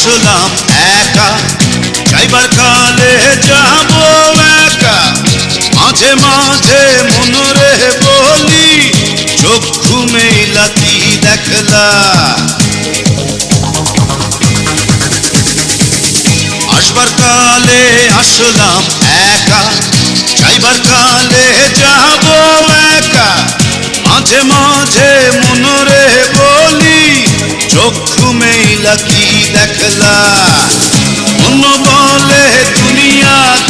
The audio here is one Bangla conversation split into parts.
আসলাম একা। যাইবার কালে যাব একা। মাঝে মাঝে মনরে বলি, চক্ষু মেলা কি দেখলা। আসবার কালে আসলাম একা। যাইবার কালে যাব একা। মাঝে মাঝে মনরে বলি, চক্ষু মেলা কি দেখলা। অন্য বলে দুনিয়াদারি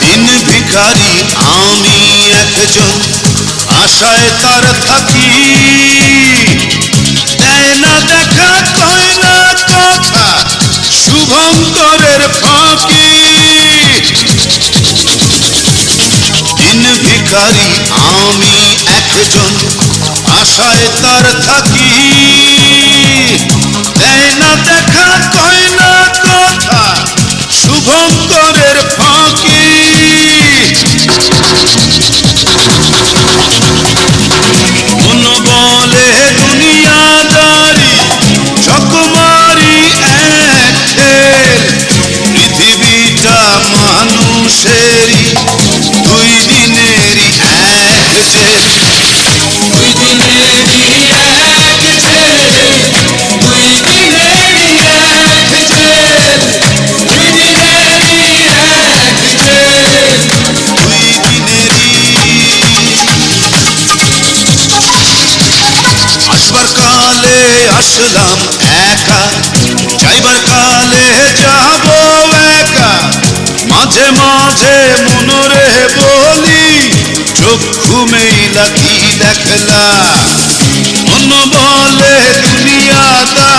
দিন ভিখারি, আমি একজন আশায় তার থাকি। দেয় না দেখা, কয় না কথা, শুভঙ্করের ফাঁকি। দিন ভিখারি, আমি একজন আশায় তার থাকি। আসলাম একা। যাইবার কালে যাব একা। মাঝে মাঝে মনরে বলি, চক্ষু মেলা কি দেখলা? মন বলে দুনিয়াদারি